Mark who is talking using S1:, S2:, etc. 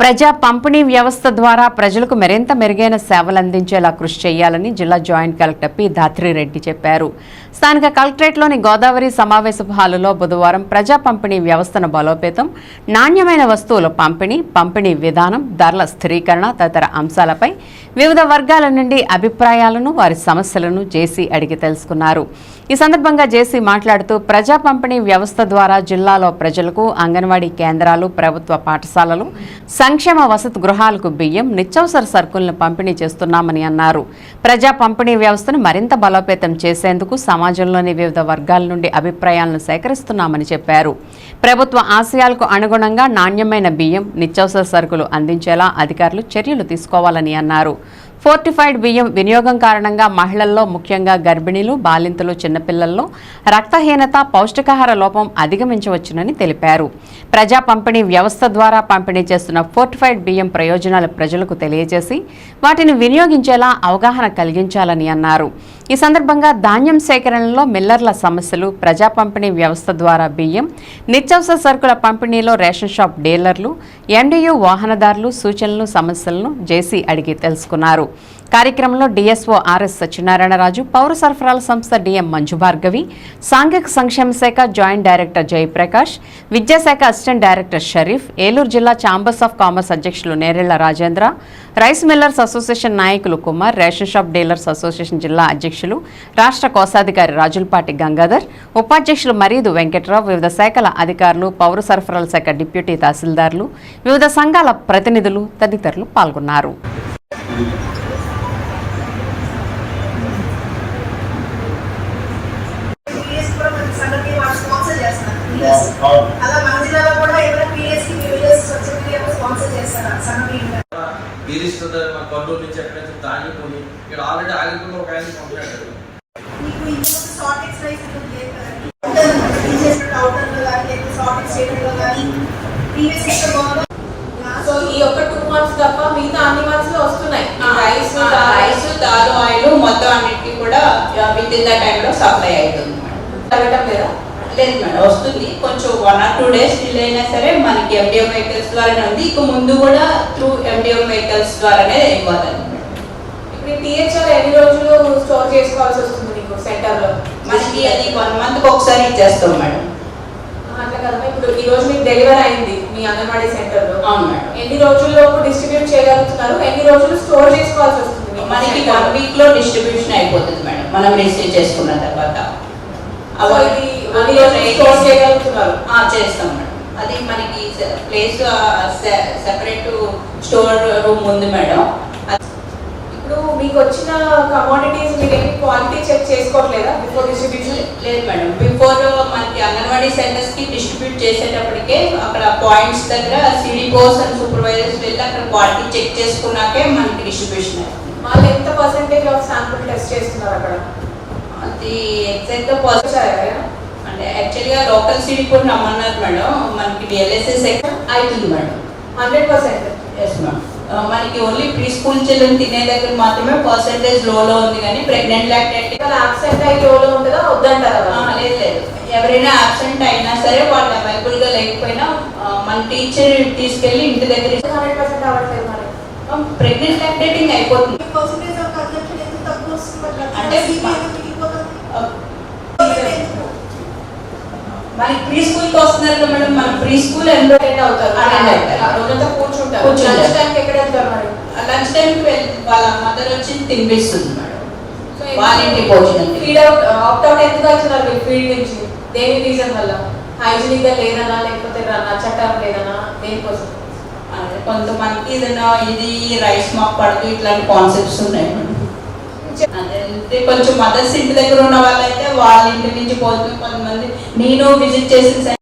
S1: ప్రజా పంపిణీ వ్యవస్థ ద్వారా ప్రజలకు మరింత మెరుగైన సేవలు అందించేలా కృషి చేయాలని జిల్లా జాయింట్ కలెక్టర్ పి ధాత్రిరెడ్డి చెప్పారు. స్థానిక కలెక్టరేట్లోని గోదావరి సమావేశపు హాలులో బుధవారం ప్రజా పంపిణీ వ్యవస్థను బలోపేతం నాణ్యమైన వస్తువుల పంపిణీ పంపిణీ విధానం ధరల స్థిరీకరణ తదితర అంశాలపై వివిధ వర్గాల నుండి అభిప్రాయాలను వారి సమస్యలను జేసీ అడిగి తెలుసుకున్నారు. ఈ సందర్భంగా జేసీ మాట్లాడుతూ ప్రజా పంపిణీ వ్యవస్థ ద్వారా జిల్లాలో ప్రజలకు అంగన్వాడీ కేంద్రాలు ప్రభుత్వ పాఠశాలలు సంక్షేమ వసతి గృహాలకు బియ్యం నిత్యవసర సరుకులను పంపిణీ చేస్తున్నామని అన్నారు. ప్రజా పంపిణీ వ్యవస్థను మరింత బలోపేతం చేసేందుకు సమాజంలోని వివిధ వర్గాల నుండి అభిప్రాయాలను సేకరిస్తున్నామని చెప్పారు. ప్రభుత్వ ఆశయాలకు అనుగుణంగా నాణ్యమైన బియ్యం నిత్యావసర సరుకులు అందించేలా అధికారులు చర్యలు తీసుకోవాలని అన్నారు. ఫోర్టిఫైడ్ బియ్యం వినియోగం కారణంగా మహిళల్లో ముఖ్యంగా గర్భిణీలు బాలింతలు చిన్నపిల్లల్లో రక్తహీనత పౌష్టికాహార లోపం అధిగమించవచ్చునని తెలిపారు. ప్రజా పంపిణీ వ్యవస్థ ద్వారా పంపిణీ చేస్తున్న ఫోర్టిఫైడ్ బియ్యం ప్రయోజనాలు ప్రజలకు తెలియజేసి వాటిని వినియోగించేలా అవగాహన కలిగించాలని అన్నారు. ఈ సందర్భంగా ధాన్యం సేకరణలో మిల్లర్ల సమస్యలు ప్రజా పంపిణీ వ్యవస్థ ద్వారా బియ్యం నిత్యావసర సరుకుల పంపిణీలో రేషన్ షాప్ డీలర్లు ఎండియు వాహనదారులు సూచనలు సమస్యలను జేసీ అడిగి తెలుసుకున్నారు. కార్యక్రమంలో డిఎస్ఓ ఆర్ఎస్ సత్యనారాయణరాజు పౌర సరఫరాల సంస్థ డిఎం మంజు భార్గవి సాంఘిక సంక్షేమ శాఖ జాయింట్ డైరెక్టర్ జయప్రకాష్ విద్యాశాఖ అసిస్టెంట్ డైరెక్టర్ షరీఫ్ ఏలూరు జిల్లా ఛాంబర్స్ ఆఫ్ కామర్స్ అధ్యక్షులు Nerella Rajendra rice millers association నాయకులు Kumar ration shop dealers association జిల్లా అధ్యక్షులు రాష్ట్ర కోశాధికారి రాజులపాటి గంగాధర్ ఉపాధ్యక్షులు మరీదు వెంకట్రావు వివిధ శాఖల అధికారులు పౌర సరఫరాల శాఖ డిప్యూటీ తహసీల్దార్లు వివిధ సంఘాల ప్రతినిధులు తదితరులు పాల్గొన్నారు
S2: పిఎస్ కూడా మనకి సంగతి వాళ్ళు స్పాన్సర్ చేస్తున్నారు పిఎస్
S3: అవును.
S2: అలా మన జిల్లాలో కూడా ఎవరైనా పిఎస్కి విలేజెస్ సొసైటీ స్పాన్సర్ చేస్తారు? సంగతి
S4: తీరిస్తుంది మన కర్నూలు నుంచి ఎక్కడి నుంచి తాగిపోయి ఇక్కడ ఆల్రెడీ ఆగిపోయిన ఒక ఆయన మాట్లాడారు
S2: మీకు ఇంకొక షార్టేజ్ రైస్ లేదు కదండి తీసేసిన అవుటర్లో కానీ లేకపోతే షార్టేజ్ చేయడంలో కానీ? ప్రీవియస్ ఇయర్ బాగా
S5: సో ఈ ఒక్క టూ మంత్స్ తప్ప మిగతా అన్ని మంత్స్లో వస్తున్నాయి. రైస్
S6: రైస్ దాల్ ఆయిల్ మొత్తం అన్నిటికీ కూడా విత్ ఇన్ ద టైంలో సప్లై అవుతుంది.
S5: తగ్గటం లేదా?
S6: లేదు మేడం వస్తుంది. కొంచెం one or two days delay అయినా సరే మనకి ఎండిఎం వెహికల్స్ ద్వారానే ఉంది. ఇక ముందు కూడా త్రూ ఎండిఎం వెహికల్స్ ద్వారానే ఇవ్వాలి
S5: ఇప్పుడు ఈ టీహెచ్ఆర్ ఎన్ని రోజులు స్టోర్ చేసుకోవాల్సి వస్తుంది మీకు సెంటర్లో?
S6: మనకి అది వన్ మంత్ ఒకసారి ఇచ్చేస్తాం మేడం.
S5: అట్లా కదా ఇప్పుడు ఈ రోజు మీకు డెలివరీ అయింది మీ అంగన్వాడీ సెంటర్లో.
S6: అవును మేడం.
S5: ఎన్ని రోజుల్లోపు డిస్ట్రిబ్యూట్ చేయగలుగుతున్నారు? ఎన్ని రోజులు స్టోర్ చేసుకోవాల్సి వస్తుంది
S6: మనకి వన్? వీక్లో డిస్ట్రిబ్యూషన్ అయిపోతుంది మేడం. మనం రిసీవ్ చేసుకున్న తర్వాత.
S5: ఇది
S6: చేస్తాం మేడం. అది మనకి ప్లేస్ సెపరేట్ స్టోర్ రూమ్ ఉంది మేడం.
S5: ఇప్పుడు మీకు వచ్చిన కమోడిటీస్ మీరు ఏమి క్వాలిటీ చెక్ చేసుకోవట్లేదా బిఫోర్ డిస్ట్రిబ్యూషన్
S6: లేదు మేడం. బిఫోర్ మనకి అంగన్వాడీ సెంటర్స్కి డిస్ట్రిబ్యూట్ చేసేటప్పటికే అక్కడ పాయింట్స్ దగ్గర సిడిపోస్ అండ్ సూపర్వైజర్స్ వెళ్ళి అక్కడ క్వాలిటీ చెక్ చేసుకున్నాకే మనకి డిస్ట్రిబ్యూషన్
S5: వాళ్ళు ఎంత పర్సెంటేజ్ ఆఫ్ శాంపుల్ టెస్ట్ చేస్తున్నారు అక్కడ?
S6: అది ఎగ్జాక్ట్గా యాక్చువల్గా లోకల్ సిడిపోని రమ్మన్నారు మేడం. మనకి డిఎల్ఎస్ఎస్ అవుతుంది madam.
S5: Hundred percent.
S6: Yes ma'am మనకి ఓన్లీ ప్రీ స్కూల్ చిల్డ్రన్ తినే దగ్గర మాత్రమే పర్సంటేజ్ లోలో ఉంది కానీ ప్రెగ్నెంట్ లాక్టేట్
S5: అబ్సెంట్ అయ్యి లోలో ఉంటుందా? వద్దంటారా
S6: లేదు లేదు. ఎవరైనా అబ్సెంట్ అయినా సరే వాళ్ళు అవైలబుల్గా లేకపోయినా మన టీచర్ తీసుకెళ్ళి ఇంటి దగ్గర
S5: హండ్రెడ్ పర్సెంట్ అవ్వట్లేదు మరి.
S6: ప్రెగ్నెంట్ లాక్టేటింగ్ అయిపోతుంది. అంటే మనకి ప్రీ స్కూల్కి వస్తున్నారు కదా మేడం మన ప్రీ స్కూల్ ఎంలో
S5: అటెండ్ అవుతారు. ఆ రోజంతా కూర్చుంటారు. లంచ్ టైంకి ఎక్కడ వెళ్తారు మరి
S6: లంచ్ టైంకి వెళ్ళి వాళ్ళ మదర్ వచ్చి తినిపిస్తుంది మేడం.
S5: సో
S6: వాళ్ళ ఇంటి భోజనం
S5: ఫీడ్ అవుట్ ఆప్ట్ అవుట్ ఎందుకు అవుతున్నారు మీరు ఫీల్డ్ నుంచి? దేని రీజన్ వల్ల? హైజీనిక్గా లేదనా లేకపోతే నచ్చటం లేదనా? దేనికోసం?
S6: కొంతమందికి ఏదైనా ఇది రైస్ మాకు పడదు ఇట్లాంటి కాన్సెప్ట్స్ ఉన్నాయి అంటే కొంచెం మదర్స్ ఇంటి దగ్గర ఉన్న వాళ్ళైతే వాళ్ళ ఇంటి నుంచి పోతున్న కొంతమంది. నేను విజిట్ చేసిన